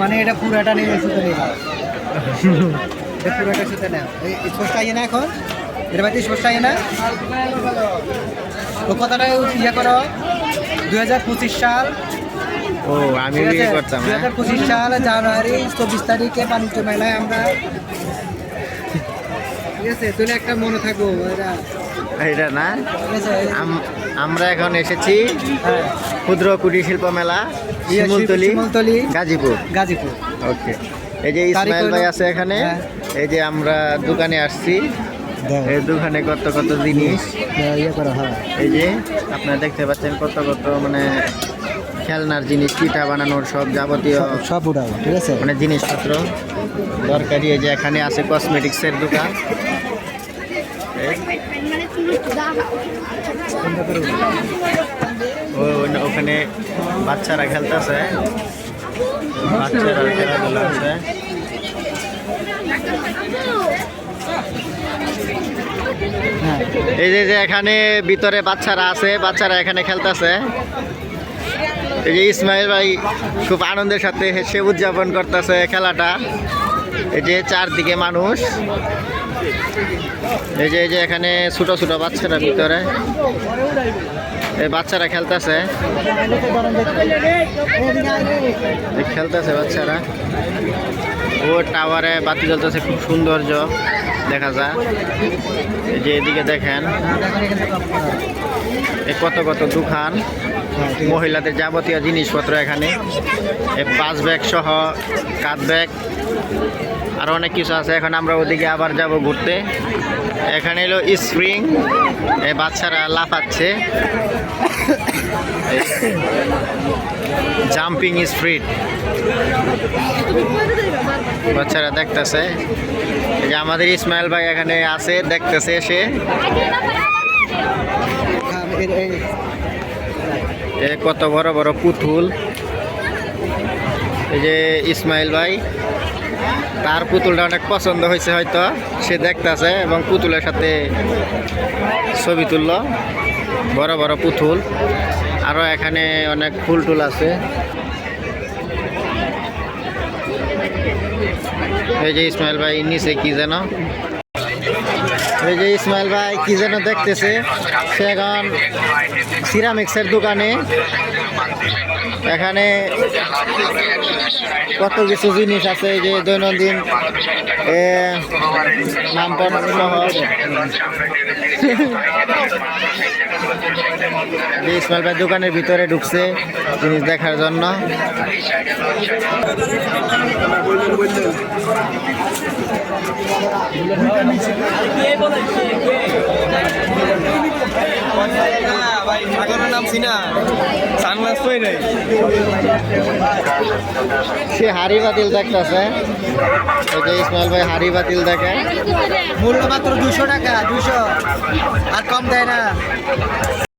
মানে এটা পুরাটা নিয়ে সুতো নিয়ে এটা পুরাটা সুতো এই আইয়ে না এখন? এটা বাড়িতে স্পষ্ট আইয়ে না? তো কথাটা ইয়ে করো। দুই হাজার পঁচিশ সাল। ও আমি আছে? করতাম হ্যাঁ। হাজার পঁচিশ সাল জানুয়ারি চব্বিশ তারিখে বাণিজ্য মেলায় আমরা। ঠিক আছে তাহলে একটা মনে থাকব এটা এটা না? আমরা এখন এসেছি ক্ষুদ্র কুটির শিল্প মেলা ইয়ে, শিমুলতলি। গাজীপুর। গাজীপুর। ওকে। এই যে ইসমাইল ভাই আছে এখানে হ্যাঁ। এই যে আমরা দোকানে আসছি। এই দোকানে কত কত জিনিস। ইয়ে এই যে আপনারা দেখতে পাচ্ছেন কত কত মানে খেলনার জিনিস পিঠা বানানোর সব যাবতীয় সব উঠাবো ঠিক আছে? মানে জিনিসপত্র দরকারি। এই যে এখানে আছে কসমেটিক্সের দোকান। ওখানে- বাচ্চারা খেলতেছে। বাচ্চারা খেলাধুলা আছে হ্যাঁ এই যে যে এখানে ভিতরে বাচ্চারা আছে, বাচ্চারা এখানে খেলতেছে। এই যে ইসমাইল ভাই খুব আনন্দের সাথে সে উদযাপন করতেছে খেলাটা। এই যে চারদিকে মানুষ। এই যে এই যে এখানে ছোট ছোট বাচ্চারা ভিতরে। এই বাচ্চারা খেলতেছে। খেলতেছে বাচ্চারা। ও টাওয়ারে বাতি জ্বলতেছে, খুব সৌন্দর্য দেখা যায়। এই যে এদিকে দেখেন এ কত কত দোকান, মহিলাদের যাবতীয় জিনিসপত্র এখানে। এ বাস ব্যাগ সহ, কাঠ ব্যাগ। আর অনেক কিছু আছে। এখন আমরা ওদিকে আবার যাব ঘুরতে। এখানে এলো স্প্রিং এই বাচ্চারা লাফাচ্ছে। জাম্পিং স্প্রিট বাচ্চারা দেখতেছে। যে আমাদের ইসমাইল ভাই এখানে আছে, দেখতেছে সে। এ কত বড় বড় পুতুল। এই যে ইসমাইল ভাই, তার পুতুলটা অনেক পছন্দ হয়েছে হয়তো, সে দেখতেছে এবং পুতুলের সাথে ছবি তুলল। বড় বড় পুতুল। আরও এখানে অনেক ফুল টুল আছে। এই যে ইসমাইল ভাই, নিচে কি যেন? এই যে ইসমাইল ভাই কি যেন দেখতেছে? সে এখন সিরামিক্সের দোকানে। এখানে কত কিছু জিনিস আছে যে দৈনন্দিন নাম সহজ যে ইসমাইল ভাই দোকানের ভিতরে ঢুকছে জিনিস দেখার জন্য। নাম না সানগ্লাস পাই নাই। সে হাড়ি বাতিল দেখতেছে। ইসমাইল ভাই হাড়ি বাতিল দেখে। মূল্য মাত্র দুশো টাকা দুশো আর কম দেয় না।